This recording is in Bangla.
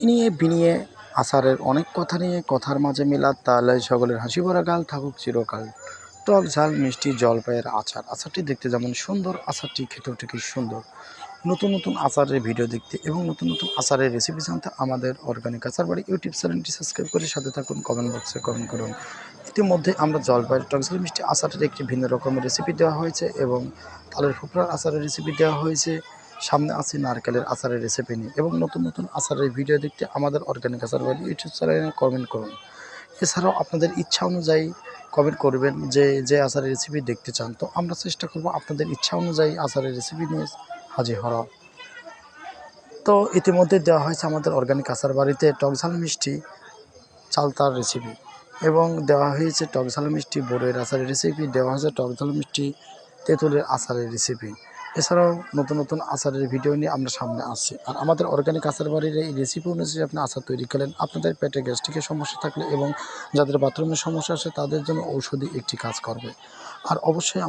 নিয়ে বিনিয়ে আষাঢ়ের অনেক কথা নিয়ে কথার মাঝে মেলার তালে সকলের হাসি ভরা গাল থাকুক চিরকাল। টক ঝাল, মিষ্টি, জলপাইয়ের আচার। আচারটি দেখতে যেমন সুন্দর আচারটি খেতেও ঠিকই সুন্দর। নতুন নতুন আচারের ভিডিও দেখতে এবং নতুন নতুন আচারের রেসিপি জানতে আমাদের অর্গানিক আচার বাড়ি ইউটিউব চ্যানেলটি সাবস্ক্রাইব করে সাথে থাকুন কমেন্ট বক্সে কমেন্ট করুন। ইতিমধ্যে আমরা জলপাইয়ের টক ঝাল, মিষ্টি আচারের একটি ভিন্ন রকমের রেসিপি দেওয়া হয়েছে এবং তালের ফুপড়ার আচারের রেসিপি দেওয়া হয়েছে। সামনে আছে নারকেলের আচারের রেসিপি নিয়ে এবং নতুন নতুন আচারের ভিডিও দেখতে আমাদের অর্গানিক আচার বাড়ি ইউটিউব চ্যানেলে কমেন্ট করুন। এছাড়াও আপনাদের ইচ্ছা অনুযায়ী কমেন্ট করবেন যে যে আচারের রেসিপি দেখতে চান, তো আমরা চেষ্টা করব আপনাদের ইচ্ছা অনুযায়ী আচারের রেসিপি নিয়ে হাজির হওয়া তো ইতিমধ্যে দেওয়া হয়েছে আমাদের অর্গানিক আচার বাড়িতে টক ঝাল মিষ্টি চালতার রেসিপি এবং দেওয়া হয়েছে টক ঝাল মিষ্টি বড়ের আচারের রেসিপি দেওয়া হয়েছে টক ঝাল মিষ্টি তেঁতুলের আচারের রেসিপি এছাড়াও নতুন নতুন আচারের ভিডিও নিয়ে আমরা সামনে আসছি আর আমাদের অর্গ্যানিক আচার বাড়ির এই রেসিপি অনুযায়ী আপনি আচার তৈরি করেন আপনাদের পেটে গ্যাস্ট্রিকের সমস্যা থাকলে এবং যাদের বাথরুমের সমস্যা আছে তাদের জন্য ঔষধি একটি কাজ করবে। আর অবশ্যই